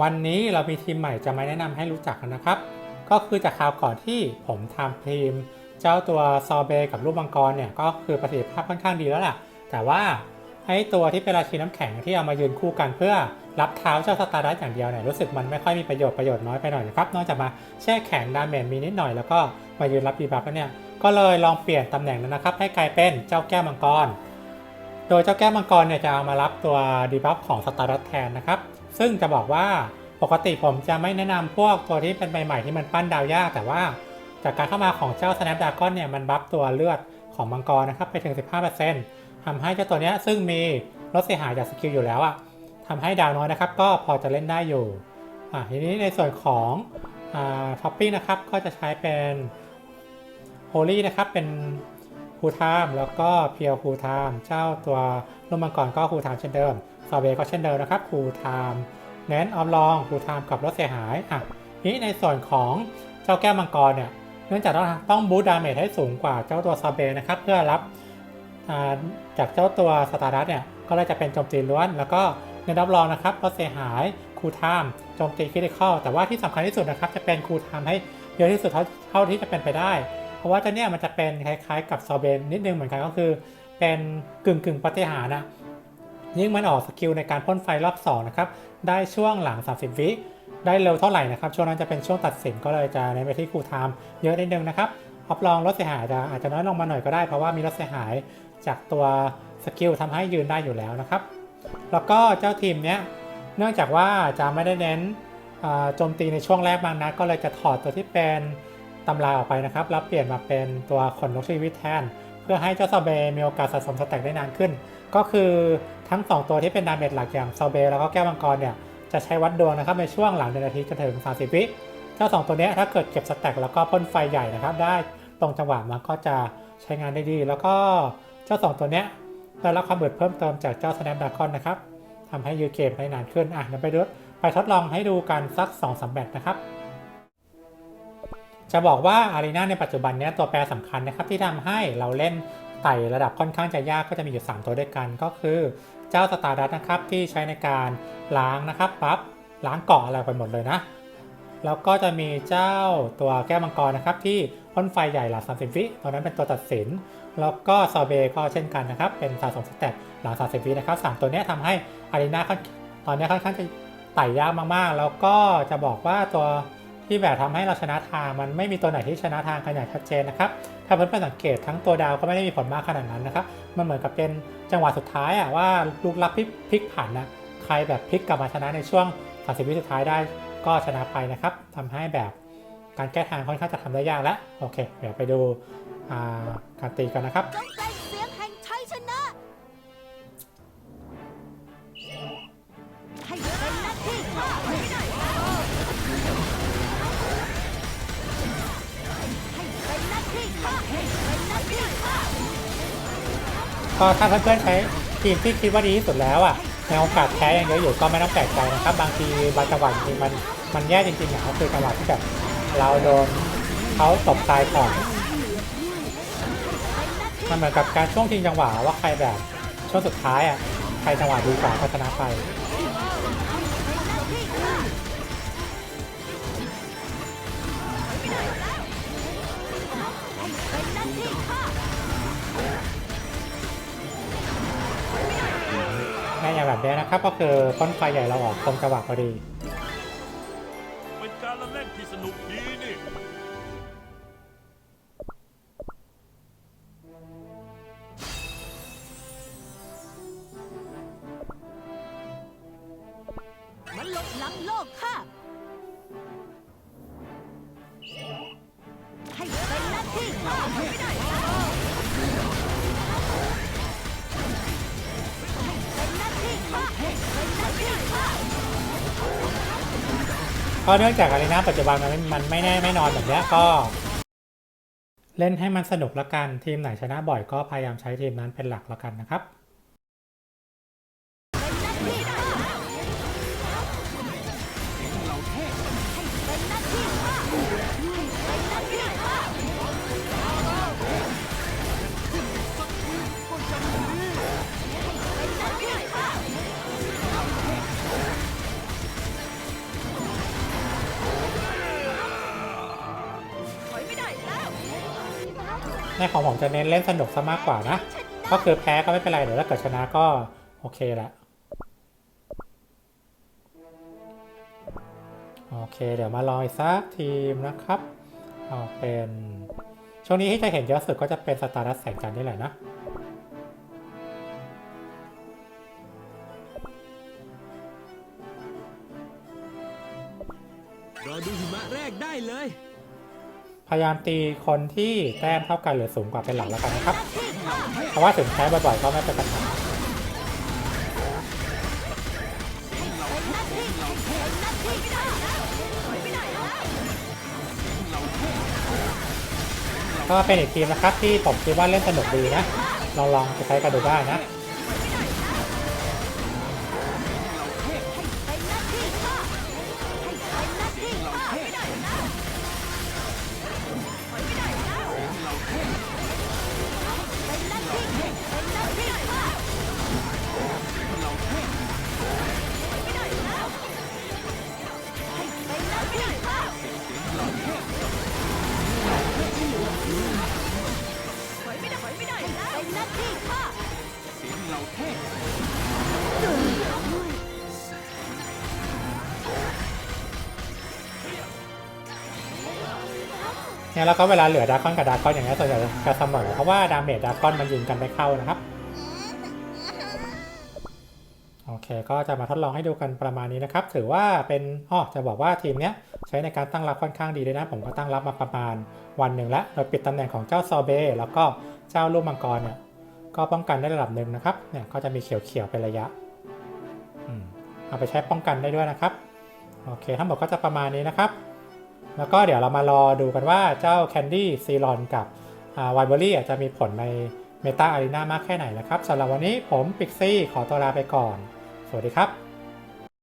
วันนี้เรามีทีมใหม่จะมาแนะนำให้รู้จักกันนะครับ ก็คือจากคราวก่อนที่ผมทำทีม เจ้าตัวซอเบกับรูปมังกรเนี่ยก็คือประสิทธิภาพค่อนข้างดีแล้วล่ะ แต่ว่าไอ้ตัวที่เป็นราชีน้ำแข็งที่เอามายืนคู่กันเพื่อรับเท้าเจ้าสตาร์ดัสอย่างเดียวเนี่ยรู้สึกมันไม่ค่อยมีประโยชน์ประโยชน์น้อยไปหน่อยนะครับนอกจากมาแช่แข็งดาเมจมีนิดหน่อยแล้วก็มายืนรับดีบัฟแล้วเนี่ยก็เลยลองเปลี่ยนตำแหน่งนั้นนะครับ ให้กลายเป็นเจ้าแก้วมังกร โดยเจ้าแก้วมังกรเนี่ยจะเอามารับตัวดีบัฟของสตาร์ดัสแทนนะครับ ซึ่งจะบอกว่าปกติผมจะไม่แนะนำพวกตัวที่เป็นใหม่ๆที่มันปั้นดาวยาก แต่ว่าจากการเข้ามาของเจ้า Snapdragon เนี่ยมันบัฟตัวเลือดของมังกรนะครับไปถึง 15%ทำให้เจ้าตัวนี้ซึ่งมีลดเสียหายจากสกิลอยู่แล้วอะทำให้ดาวน้อยนะครับก็พอจะเล่นได้อยู่อะทีนี้ในส่วนของท็อปปิ้งนะครับก็จะใช้เป็นโฮลี่นะครับเป็นคูทามแล้วก็เพียวคูทามเจ้าตัวลูกมังกรก็คูทามเช่นเดิม ซาเบก็เช่นเดิมนะครับคูทามเน้นออฟลองคูทามกับลดเสียหายอะนี้ในส่วนของเจ้าแก้วมังกรเนี่ยเนื่องจากต้องต้องบูตดาเมจให้สูงกว่าเจ้าตัวซาเบนะครับเพื่อรับาจากเจ้าตัวสตาร์ดัสเนี่ยก็เลยจะเป็นโจมตีล้วน แล้วก็ในรับรองนะครับลดเสียหายคูลไทม์โจมตีคริติคอลแต่ว่าที่สำคัญที่สุดนะครับจะเป็นคูลไทม์ให้เยอะที่สุดเท่าเท่าที่จะเป็นไปได้ เพราะว่าเจ้าเนี่ยมันจะเป็นคล้ายๆ กับซอเบนนิดนึงเหมือนกันก็คือ เป็นกึ่งกึ่งปฏิหารนะ ยิ่งมันออกสกิลในการพ่นไฟรอบ2นะครับได้ช่วงหลัง 30 วิได้เร็วเท่าไหร่นะครับช่วงนั้นจะเป็นช่วงตัดสินก็เลยจะเน้นไปที่คูลไทม์เยอะนิดนึงนะครับรับรองลดเสียหายจะอาจจะน้อยลงมาหน่อยก็ได้เพราะว่ามีลดเสียหายจากตัวสกิลทำให้ยืนได้อยู่แล้วนะครับ แล้วก็เจ้าทีมเนี้ยเนื่องจากว่าจะไม่ได้เน้นโจมตีในช่วงแรกบางนัดก็เลยจะถอดตัวที่เป็นตำราออกไปนะครับแล้วเปลี่ยนมาเป็นตัวขนนกชีวิตแทน เพื่อให้เจ้าซาเบมีโอกาสสะสมสแต็กได้นานขึ้น ก็คือทั้ง 2 ตัวที่เป็นดาเมจหลักอย่างซาเบแล้วก็แก้วมังกรเนี่ยจะใช้วัดดวงนะครับในช่วงหลังเดือนอาทิตย์จนถึง 30 วิเจ้าสองตัวนี้ถ้าเกิดเก็บสแต็กแล้วก็พ่นไฟใหญ่นะครับ ได้ตรงจังหวะมันก็จะใช้งานได้ดี แล้วก็เจ้าสองตัวเนี้ยได้รับความเบิดเพิ่มเติมจากเจ้า Snapdragon นะครับทำให้ยืดเกมได้นานขึ้นอะเดี๋ยวไปดูไปทดลองให้ดูกันสัก2อสมแบตนะครับจะบอกว่าอารีนาในปัจจุบันเนี้ยตัวแปรสำคัญนะครับที่ทำให้เราเล่น ไต่ระดับค่อนข้างจะยากก็จะมีอยู่ 3 ตัวด้วยกัน ก็คือเจ้าสตาร์ดัสนะครับที่ใช้ในการล้างนะครับปั๊บล้างเกาะอะไรไปหมดเลยนะแล้วก็จะมีเจ้าตัวแก้วมังกรนะครับ ที่พ่นไฟใหญ่หลัง30วิตัวนั้นเป็นตัวตัดสิน แล้วก็ซอเบก็เช่นกันนะครับ เป็นสะสมสแตทหลัง30วินะครับสามตัวนี้ยทำให้อารีนาตอนนี้ค่อนข้างจะไต่ยากมากๆ แล้วก็จะบอกว่าตัวที่แบบทำให้เราชนะทางมันไม่มีตัวไหนที่ชนะทางกันอย่างชัดเจนนะครับ ถ้าเพื่อนๆสังเกตทั้งตัวดาวก็ไม่ได้มีผลมากขนาดนั้นนะครับ มันเหมือนกับเป็นจังหวะสุดท้ายอะว่าลูกลับพลิกพลิกผันนะ ใครแบบพลิกกลับมาชนะในช่วง 30 วิสุดท้ายได้ก็ชนะไปนะครับทำให้แบบการแก้ทางค่อนข้างจะทำได้ยากแล้ว โอเค เดี๋ยวไปดูการตีกันนะครับ ก็ถ้าเพื่อนๆใช้ทีมที่คิดว่าดีที่สุดแล้วอะในโอกาสแพ้ยังเยอะอยู่ก็ไม่ต้องแปลกใจนะครับ บางทีบางจังหวะจริงมันมันแย่จริงๆอย่างก็คือจังหวะที่แบบเราโดนเขาตบตายก่อนมันเหมือนกับการช่วงชิงจังหวะว่าใครแบบช่วงสุดท้ายอะใครจังหวะดีกว่าก็ชนะไป นหน้าที่ข้าในอย่างแบบนี้นะครับ ก็คือต้นไฟใหญ่เราออกตรงจังหวะพอดี เป็นการละเล่นที่สนุกดีนี่ ก็เนื่องจากอารีนาปัจจุบันมันไม่มันไม่แน่ไม่นอนแบบนี้ก็ เล่นให้มันสนุกละกันทีมไหนชนะบ่อยก็พยายามใช้ทีมนั้นเป็นหลักละกันนะครับ ในของผมจะเน้นเล่นสนุกซะมากกว่านะ ก็คือแพ้ก็ไม่เป็นไรเดี๋ยวถ้าเกิดชนะก็โอเคแหละโอเค เดี๋ยวมาลองอีกสักทีมนะครับ เอาเป็น ช่วงนี้ที่จะเห็นเยอะสุดก็จะเป็นสตาร์ดัสแสงจันทร์นี่แหละนะรอดูหิมะแรกได้เลย พยายามตีคนที่แต้มเท่ากันหรือสูงกว่าเป็นหลักแล้วกันนะครับ เพราะว่าถึงแพ้บ่อยๆก็ไม่เป็นปัญหาก็เป็นอีกทีมนะครับที่ผมคิดว่าเล่นสนุกดีนะลองลองไปใช้กันดูได้นะ เนี่ยแล้วก็เวลาเหลือดราก้อนกับดราก้อนอย่างเงี้ยส่วนใหญ่จะเสมอเพราะว่าดาเมจดราก้อนมันยิงกันไม่เข้านะครับโอเค ก็จะมาทดลองให้ดูกันประมาณนี้นะครับ ถือว่าเป็นอ้อจะบอกว่าทีมเนี้ยใช้ในการตั้งรับค่อนข้างดีเลยนะ ผมก็ตั้งรับมาประมาณวันหนึ่งแล้ว โดยปิดตำแหน่งของเจ้าซอเบแล้วก็เจ้าลูกมังกรเนี่ย ก็ป้องกันได้ระดับหนึ่งนะครับ เนี่ยก็จะมีเขียวๆเป็นระยะ เอาไปใช้ป้องกันได้ด้วยนะครับ โอเค ทั้งหมดก็จะประมาณนี้นะครับ แล้วก็เดี๋ยวเรามารอดูกันว่าเจ้าแคนดี้ซีรอนกับไวเบอรี่จะมีผลในเมตาอารีนามากแค่ไหนนะครับสำหรับวันนี้ผมปิกซี่ขอตัวลาไปก่อน สวัสดีครับ